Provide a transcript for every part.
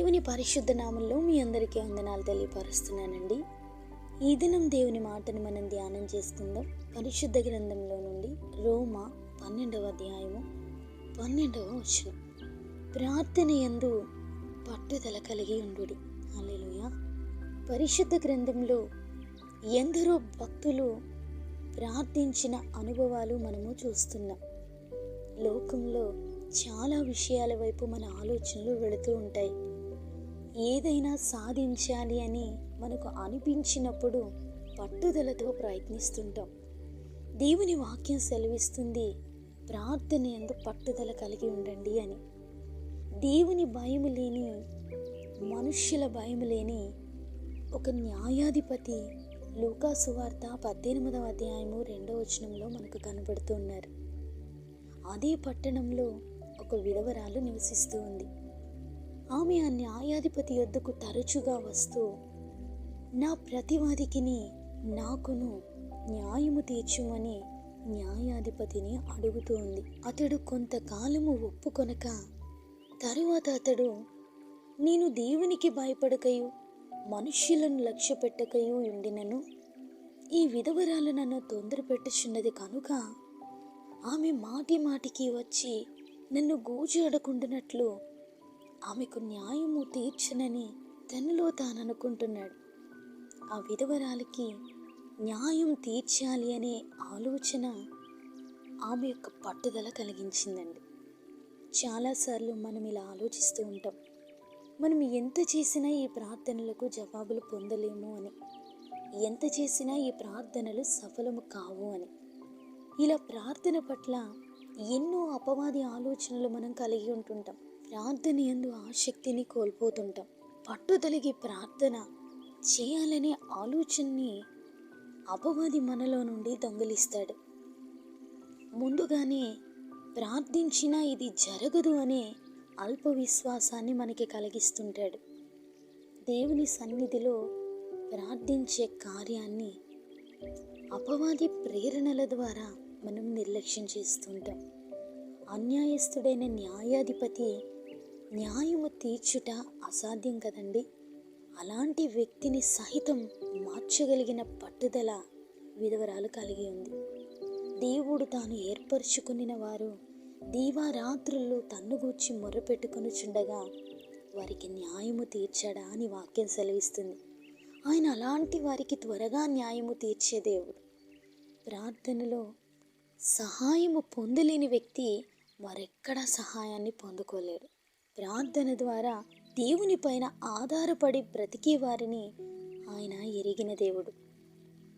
దేవుని పరిశుద్ధ నామంలో మీ అందరికీ వందనాలు తెలియపరుస్తున్నానండి. ఈ దినం దేవుని మాటను మనం ధ్యానం చేసుకుందాం. పరిశుద్ధ గ్రంథంలో నుండి రోమా పన్నెండవ అధ్యాయము పన్నెండవ వచనం. ప్రార్థన యందు పట్టుదల కలిగి ఉండు అలెలుయ పరిశుద్ధ గ్రంథంలో ఎందరో భక్తులు ప్రార్థించిన అనుభవాలు మనము చూస్తున్నాం. లోకంలో చాలా విషయాల వైపు మన ఆలోచనలు వెళుతూ ఉంటాయి. ఏదైనా సాధించాలి అని మనకు అనిపించినప్పుడు పట్టుదలతో ప్రయత్నిస్తుంటాం. దేవుని వాక్యం సెలవిస్తుంది ప్రార్థన ఎందు పట్టుదల కలిగి ఉండండి అని. దేవుని భయం లేని మనుష్యుల భయం లేని ఒక న్యాయాధిపతి లూకాసువార్త పద్దెనిమిదవ అధ్యాయము రెండవ వచనంలో మనకు కనబడుతున్నారు అదే పట్టణంలో ఒక విధవరాలు నివసిస్తూ ఉంది. ఆమె ఆ న్యాయాధిపతి యొద్దకు తరచుగా వస్తూ నా ప్రతివాదికిని నాకును న్యాయము తీర్చుమని న్యాయాధిపతిని అడుగుతూ ఉంది అతడు కొంతకాలము ఒప్పుకొనక తరువాత అతడు నేను దేవునికి భయపడకయు మనుష్యులను లక్ష్య పెట్టకయు ఉండినను. ఈ విధవరాలు నన్ను తొందర పెట్టుచున్నది కనుక ఆమె మాటి మాటికి వచ్చి నన్ను గూజాడకుండానట్లు ఆమెకు న్యాయము తీర్చనని తనలో తాననుకుంటున్నాడు. ఆ విధవరాలికి న్యాయం తీర్చాలి అనే ఆలోచన ఆమె యొక్క పట్టుదల కలిగించిందండి. చాలాసార్లు మనం ఇలా ఆలోచిస్తూ ఉంటాం. మనం ఎంత చేసినా ఈ ప్రార్థనలకు జవాబులు పొందలేము అని. ఎంత చేసినా ఈ ప్రార్థనలు సఫలము కావు అని. ఇలా ప్రార్థన పట్ల ఎన్నో అపవాది ఆలోచనలు మనం కలిగి ఉంటుంటాం. ప్రార్థన ఎందు ఆసక్తిని కోల్పోతుంటాం. పట్టుదలకి ప్రార్థన చేయాలనే ఆలోచనని అపవాది మనలో నుండి దొంగిలిస్తాడు. ముందుగానే ప్రార్థించినా ఇది జరగదు అనే అల్ప విశ్వాసాన్ని మనకి కలిగిస్తుంటాడు. దేవుని సన్నిధిలో ప్రార్థించే కార్యాన్ని అపవాది ప్రేరణల ద్వారా మనం నిర్లక్ష్యం చేస్తుంటాం. అన్యాయస్తుడైన న్యాయాధిపతి న్యాయము తీర్చుట అసాధ్యం కదండి? అలాంటి వ్యక్తిని సహితం మార్చగలిగిన పట్టుదల విధవరాలు కలిగి ఉంది. దేవుడు తాను ఏర్పరచుకునిన వారు దీవారాత్రుల్లో తన్నుగూర్చి చుండగా వారికి న్యాయము తీర్చాడా అని వాక్యం సెలవిస్తుంది. ఆయన అలాంటి వారికి త్వరగా న్యాయము తీర్చే దేవుడు. ప్రార్థనలో సహాయము పొందలేని వ్యక్తి మరెక్కడా సహాయాన్ని పొందుకోలేడు. ప్రార్థన ద్వారా దేవుని పైన ఆధారపడి బ్రతికే వారిని ఆయన ఎరిగిన దేవుడు.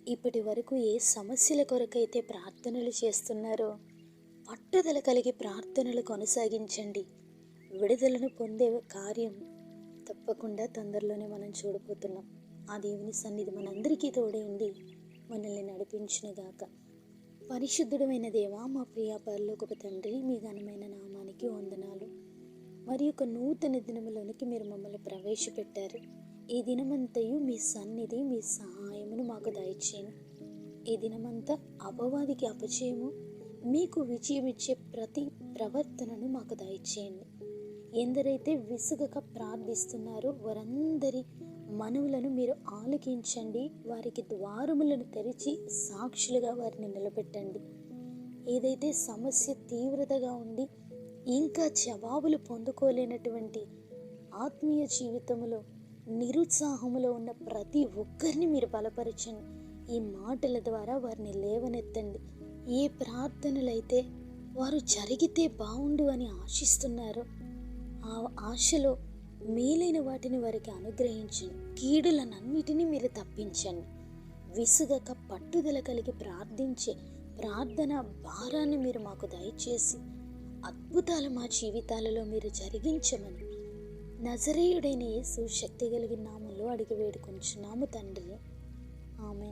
ఇప్పటి వరకు ఏ సమస్యల కొరకైతే ప్రార్థనలు చేస్తున్నారో పట్టుదల కలిగి ప్రార్థనలు కొనసాగించండి. విడుదలను పొందే కార్యం తప్పకుండా తొందరలోనే మనం చూడబోతున్నాం. ఆ దేవుని సన్నిధి మనందరికీ తోడే ఉండి మనల్ని నడిపించునుగాక పరిశుద్ధుడమైన దేవా మా ప్రియ ఒక తండ్రి మీ ఘనమైన నామానికి వందనాలు. మరి ఒక నూతన దినములోనికి మీరు మమ్మల్ని ప్రవేశపెట్టారు. ఈ దినమంతయు మీ సన్నిధి మీ సహాయమును మాకు దయచేయండి. ఈ దినమంతా అపవాదికి అపజయము మీకు విజయమిచ్చే ప్రతి ప్రవర్తనను మాకు దయచేయండి. ఎందరైతే విసుగక ప్రార్థిస్తున్నారో వారందరి మనవులను మీరు ఆలకించండి వారికి ద్వారములను తెరిచి సాక్షులుగా వారిని నిలబెట్టండి. ఏదైతే సమస్య తీవ్రతగా ఉండి ఇంకా జవాబులు పొందుకోలేనటువంటి ఆత్మీయ జీవితంలో నిరుత్సాహములో ఉన్న ప్రతి ఒక్కరిని మీరు బలపరచండి. ఈ మాటల ద్వారా వారిని లేవనెత్తండి. ఏ ప్రార్థనలైతే వారు జరిగితే బాగుండు అని ఆశిస్తున్నారో ఆ ఆశలో మేలైన వాటిని వారికి అనుగ్రహించండి. కీడులనన్నిటినీ మీరు తప్పించండి. విసుగక పట్టుదల కలిగి ప్రార్థించే ప్రార్థన భారాన్ని మీరు మాకు దయచేసి అద్భుతాలు మా జీవితాలలో మీరు జరిగించమని నజరేయుడైన యేసు శక్తి కలిగిన నామంలో అడిగి వేడుకొంచున్నాము తండ్రి. ఆమె